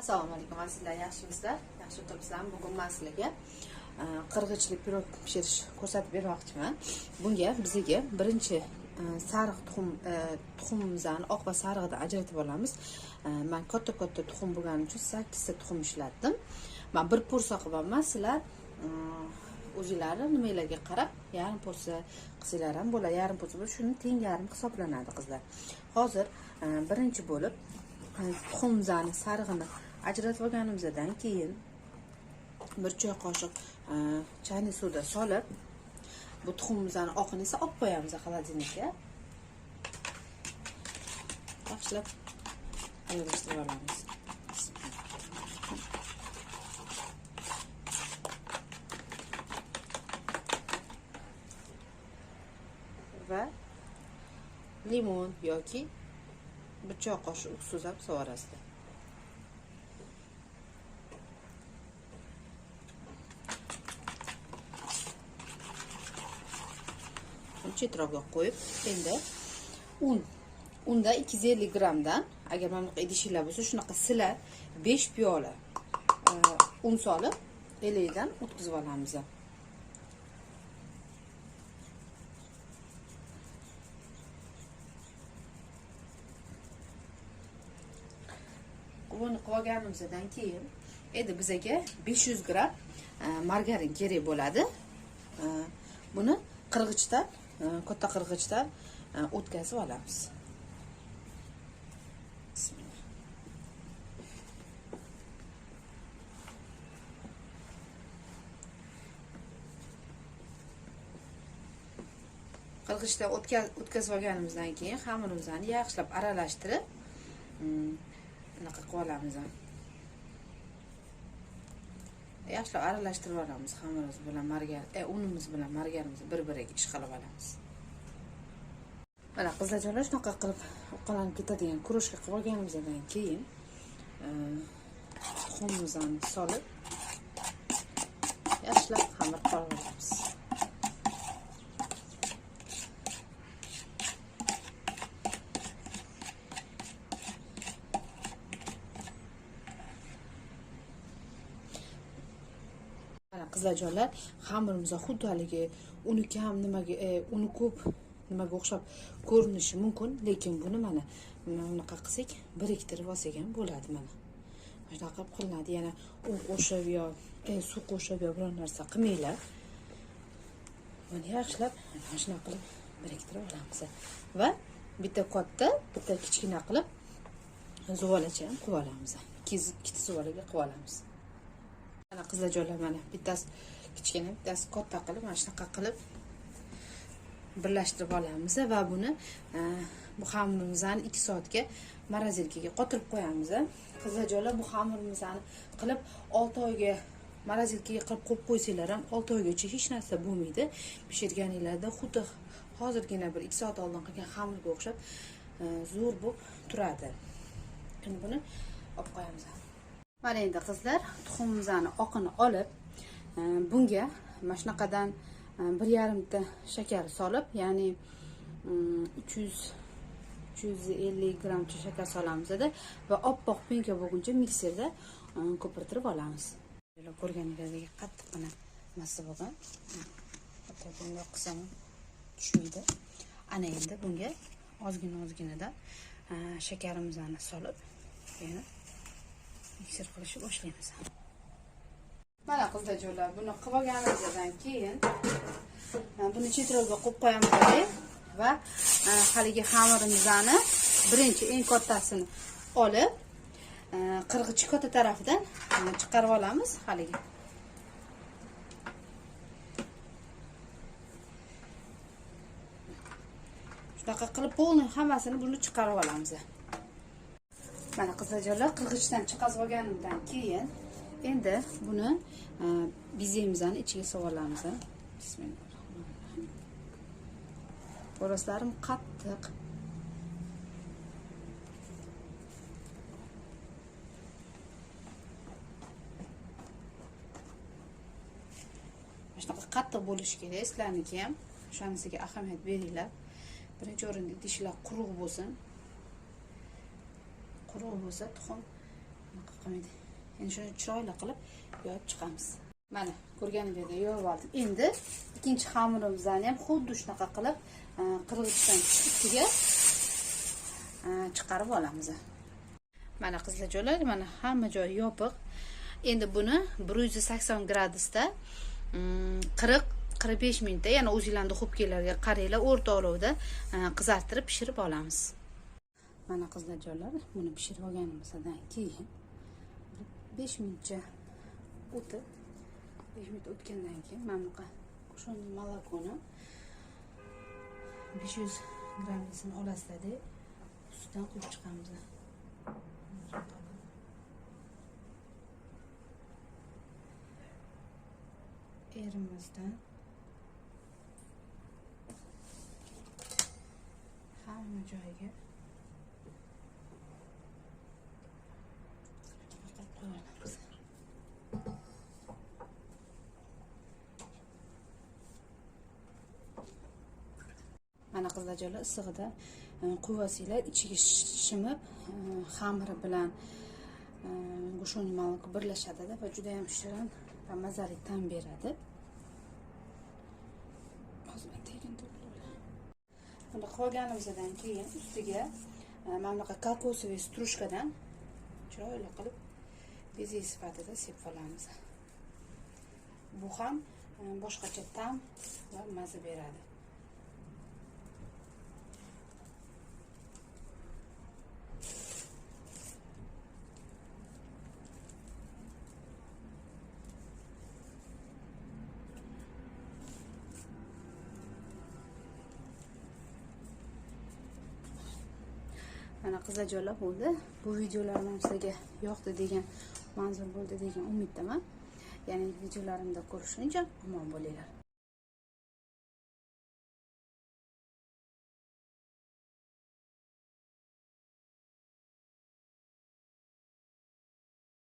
assalomu alaykum sizlar yaxshimisizlar? Yaxshi o'tiribsizlarmi? Bugun man sizlarga e, qirg'ichli pirog pishirish ko'rsatib bermoqchiman. Bunga bizaga birinchi e, sariq tuxum e, tuxumimizni oq va sarig'idan ajratib olamiz. Man katta katta tuxum bo'lgani uchun sakkizta tuxum ishlatdim. Man bir porsiya qilibman sizlar o'zinglarni nimalarga qarab yarim porsiya qilsanglar ham bo'ladi yarim porsiya bo'lsa shuni teng yarim hisoblanadi qizlar. Hozir birinchi bo'lib tuxumzani sarig'ini ajratib olganimizdan keyin bir choy qoshiq e, chayniy suda solib bu tuxumimizni oqini esa olib qo'yamiz xolodilnikka yaxshilab aralashtirib olamiz. Va limon yoki bir choy qoshiq suzab suvorasizlar sovarasizlar chetroqga qo'yib endi un. Unda 250 grammdan agar bunaqa idishinglar bo'lsa shunaqa silab 5 piyola e, un solib elegidan o'tkazib olamiz. Buni qilib olganimizdan keyin endi bizaga 500 gramm e, margarin kerak bo'ladi. E, buni qirg'ichdan Э, katta qirg'ichdan э, o'tkazib olamiz Bismillah. qirg'ichdan o'tkazib olganimizdan keyin xamirimizni yaxshilab aralashtirib mm, anaqa bunaqa qilib olamiz yaxshilab aralashtirib olamiz xamirimiz bilan margar e, unimiz bilan margarimizni bir biriga ishqalab olamiz. Mana qizlarjonlar shunaqa qilib uqalanib ketadigan kuroshka qilib olganimizdan keyin e, tuxumimizni solib yaxshilab xamir qilib olamiz mana xamirimiz xuddi haligi uni kam nimaga e, uni ko'p nimaga o'xshab ko'rinishi mumkin lekin buni mana unaqa qilsak biriktirib olsak ham bo'ladi mana. Mana shunaqa qilib qilinadi. Yana un qo'shib yo e, suv qo'shib yo biror narsa qilmanglar. Buni yaxshilab mana shunaqa qilib biriktirib olamiz. Va bitta katta bitta kichkina qilib zuvolacha ham qilib olamiz. Ikkita zuvolaga qilib olamiz. Mana qizlarjonlar mana bittasi kichkina bittasi katta qilib mana shunaqa qilib birlashtirib olamiz va buni e, bu xamirimizni ikki soatga morozilkaga qotirib qo'yamiz qizlarjonlar bu xamirimizni qilib olti oyga morozilkaga qilib qo'yib qo'ysanglar ham olti oygacha hech narsa bo'lmaydi. Pishirganinglarda xuddi hozirgina bir ikki soat oldin qilgan xamirga o'xshab e, zo'r bo'lib turadi. Endi buni olib qo'yamiz mana endi qizlar tuxumimizni oqini olib e, bunga mana shunaqadan e, bir yarimta shakar solib ya'ni mm, uch yuz uch yuz ellik grammcha shakar solamizda va oppoq penka bo'lguncha mikserda e, ko'pirtirib olamiz. Ko'rganingizdek qattiqqina massa bo'lgan. Bundoq qilsam tushmaydi. Ana endi bunga ozgina ozginadan shakarimizni solib yana mikser qilishni boshlaymiz mana qizlarjonlar buni qilib olganimizdan keyin e, buni chetroqga qo'yib qo'yamiz va e, haligi xamirimizni birinchi eng kattasini olib e, qirg'ichni katta tarafidan chiqarib olamiz haligi shunaqa qilib полный hammasini buni chiqarib olamiz mana qizlarjonlar qirg'ichdan chiqazib olganimdan keyin endi buni e, bezemizni ichiga solib olamiz bismillahirrohmanirrohim. Xo'rozlarim qattiq. Shunaqa qattiq bo'lishi kerak sizlarniki ham. O'shanisiga ahamiyat beringlar. Birinchi o'rinda idishlar quruq bo'lsin quruq bo'lsa tuxum qilmaydi. Endi shuni chiroyli qilib yoyib chiqamiz. Mana ko'rganingizdek yoyib oldim. Endi ikkinchi xamirimizni ham xuddi shunaqa qilib e, qirg'ichdan ustiga e, chiqarib olamiz. Mana qizlarjo'lar mana hamma joyi yopiq. Endi buni bir yuz sakson gradusda mm, qirq qirq besh minutda ya'ni o'zinglarni xubkalarga qaranglar o'rta olovda e, qizartirib pishirib olamiz. Mana qizlarjo'lar buni pishirib olganimizdan keyin besh minutcha o'tib besh minut o'tgandan keyin mana bunaqa qo'shonli molokoni besh yuz grammlisini olasizlarda ustidan quyib chiqamiz erimizdan hamma joyiga qo'yib qo'yamiz mana qizlarjolar issig'ida e, quyasizlar ichiga sh- shimib e, xamiri bilan e, go'shoni moloko birlashadida va juda yam shirin va mazali ta'm beradi Hozir tekin to'playman. buni qilganimizdan keyin ustiga e, mana bunaqa kokosовый strujkadan chiroyli qilib bezak sifatida sepib olamiz bu ham e, boshqacha ta'm va maza beradi mana qizlarjo'lar bo'ldi. Bu videolarim ham sizlarga yoqdi degan manzur bo'ldi degan umiddaman. Ya'ni videolarimda ko'rishguncha omon bo'linglar.